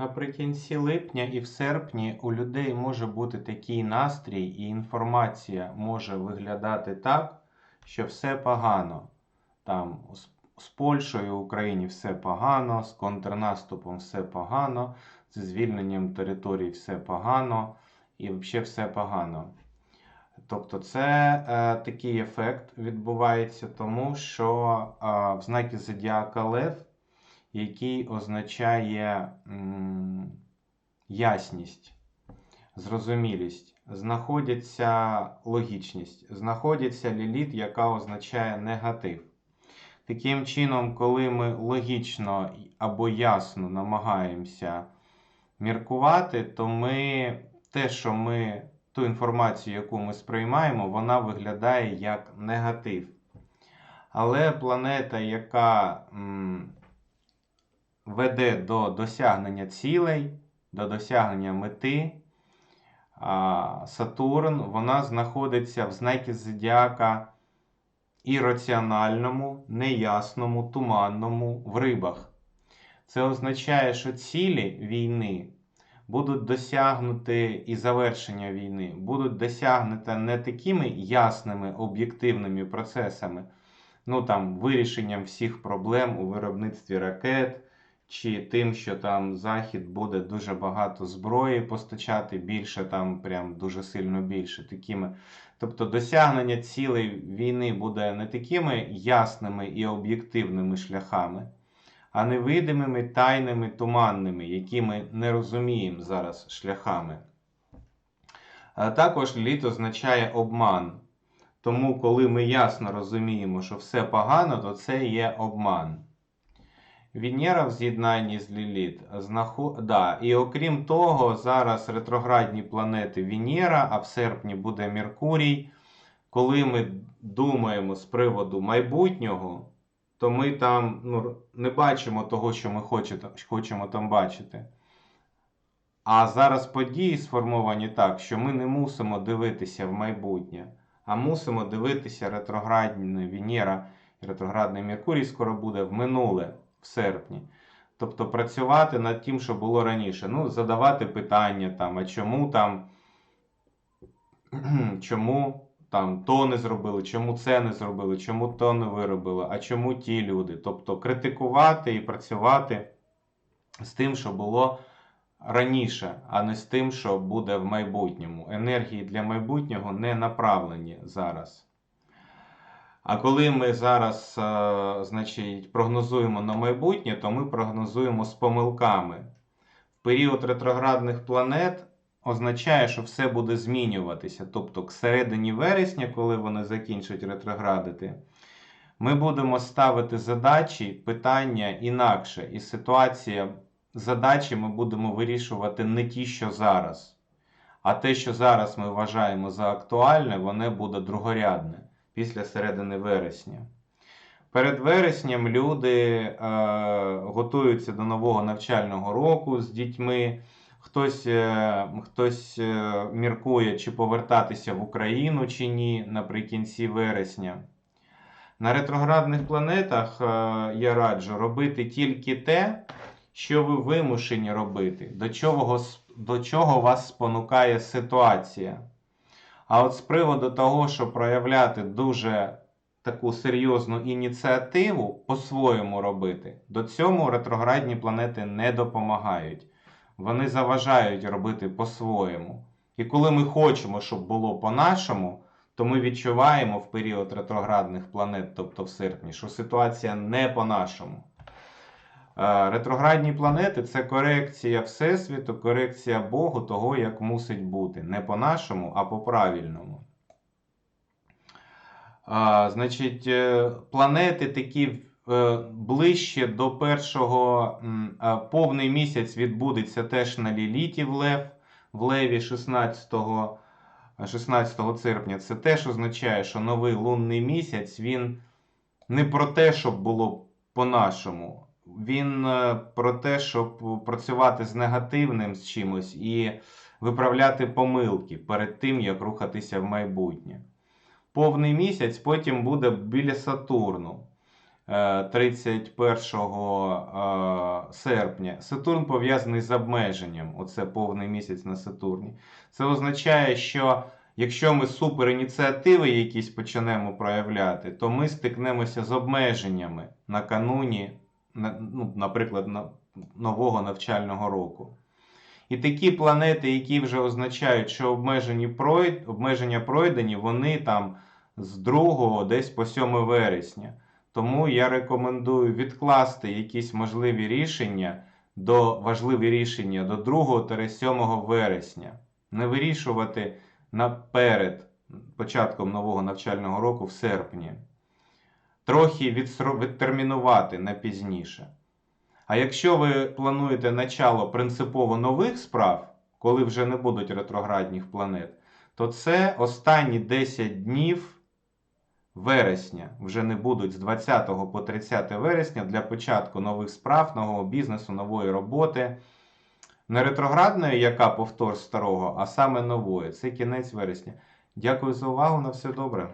Наприкінці липня і в серпні у людей може бути такий настрій, і інформація може виглядати так, що все погано. Там з, Польщею в Україні все погано, з контрнаступом все погано, з звільненням територій все погано і взагалі все погано. Тобто це е, такий ефект відбувається, тому що е, в знакі Зодіака Лев який означає ясність, зрозумілість, знаходиться логічність, знаходиться ліліт, яка означає негатив. Таким чином, коли ми логічно або ясно намагаємося міркувати, то ми те, що ми, ту інформацію, яку ми сприймаємо, вона виглядає як негатив. Але планета, яка м, веде до досягнення цілей, до досягнення мети. Сатурн вона знаходиться в знакі зодіака ірраціональному, неясному, туманному в рибах. Це означає, що цілі війни будуть досягнуті і завершення війни будуть досягнуті не такими ясними об'єктивними процесами, ну там вирішенням всіх проблем у виробництві ракет чи тим, що там Захід буде дуже багато зброї постачати, більше там, прям дуже сильно більше. такими. Тобто досягнення цілей війни буде не такими ясними і об'єктивними шляхами, а невидимими, тайними, туманними, які ми не розуміємо зараз шляхами. А також літ означає обман. Тому, коли ми ясно розуміємо, що все погано, то це є обман. Венера в з'єднанні з Ліліт знаход... да. І окрім того, зараз ретроградні планети Венера, а в серпні буде Меркурій. Коли ми думаємо з приводу майбутнього, то ми там ну, не бачимо того, що ми хочемо там бачити. А зараз події сформовані так, що ми не мусимо дивитися в майбутнє, а мусимо дивитися ретроградне Венера і ретроградний Меркурій скоро буде в минуле в серпні. Тобто працювати над тим, що було раніше. Ну, задавати питання, там, а чому там, чому там то не зробили, чому це не зробили, чому то не виробили, а чому ті люди. Тобто критикувати і працювати з тим, що було раніше, а не з тим, що буде в майбутньому. Енергії для майбутнього не направлені зараз. А коли ми зараз е, значить, прогнозуємо на майбутнє, то ми прогнозуємо з помилками. В період ретроградних планет означає, що все буде змінюватися. Тобто, к середині вересня, коли вони закінчать ретроградити, ми будемо ставити задачі, питання інакше. І ситуація задачі ми будемо вирішувати не ті, що зараз. А те, що зараз ми вважаємо за актуальне, воно буде другорядне після середини вересня. Перед вереснем люди е, готуються до нового навчального року з дітьми. Хтось е, хтось е, міркує, чи повертатися в Україну чи ні наприкінці вересня. На ретроградних планетах е, я раджу робити тільки те, що ви вимушені робити, до чого, до чого вас спонукає ситуація. А от з приводу того, що проявляти дуже таку серйозну ініціативу по-своєму робити, до цьому ретроградні планети не допомагають. Вони заважають робити по-своєму. І коли ми хочемо, щоб було по-нашому, то ми відчуваємо в період ретроградних планет, тобто в серпні, що ситуація не по-нашому. Ретроградні планети це корекція Всесвіту, корекція Богу того, як мусить бути. Не по-нашому, а по-правильному. Значить, е, планети такі е, ближче до першого повний місяць відбудеться теж на Ліліті в Лев, в Леві 16 16 серпня. Це теж означає, що новий лунний місяць він не про те, щоб було по-нашому він е, про те, щоб працювати з негативним з чимось і виправляти помилки перед тим, як рухатися в майбутнє. Повний місяць потім буде біля Сатурну. е, 31 е, серпня. Сатурн пов'язаний з обмеженням. Оце повний місяць на Сатурні. Це означає, що якщо ми суперініціативи якісь почнемо проявляти, то ми стикнемося з обмеженнями накануні, на- ну, наприклад, нового навчального року. І такі планети, які вже означають, що обмежені пройд... обмеження пройдені, вони там з 2 десь по 7 вересня. Тому я рекомендую відкласти якісь можливі рішення до важливі рішення до 2-7 вересня. Не вирішувати наперед початком нового навчального року в серпні. Трохи відтермінувати на пізніше. А якщо ви плануєте начало принципово нових справ, коли вже не будуть ретроградних планет, то це останні 10 днів вересня вже не будуть з 20 по 30 вересня для початку нових справ, нового бізнесу, нової роботи. Не ретроградної, яка повтор старого, а саме нової. Це кінець вересня. Дякую за увагу. На все добре.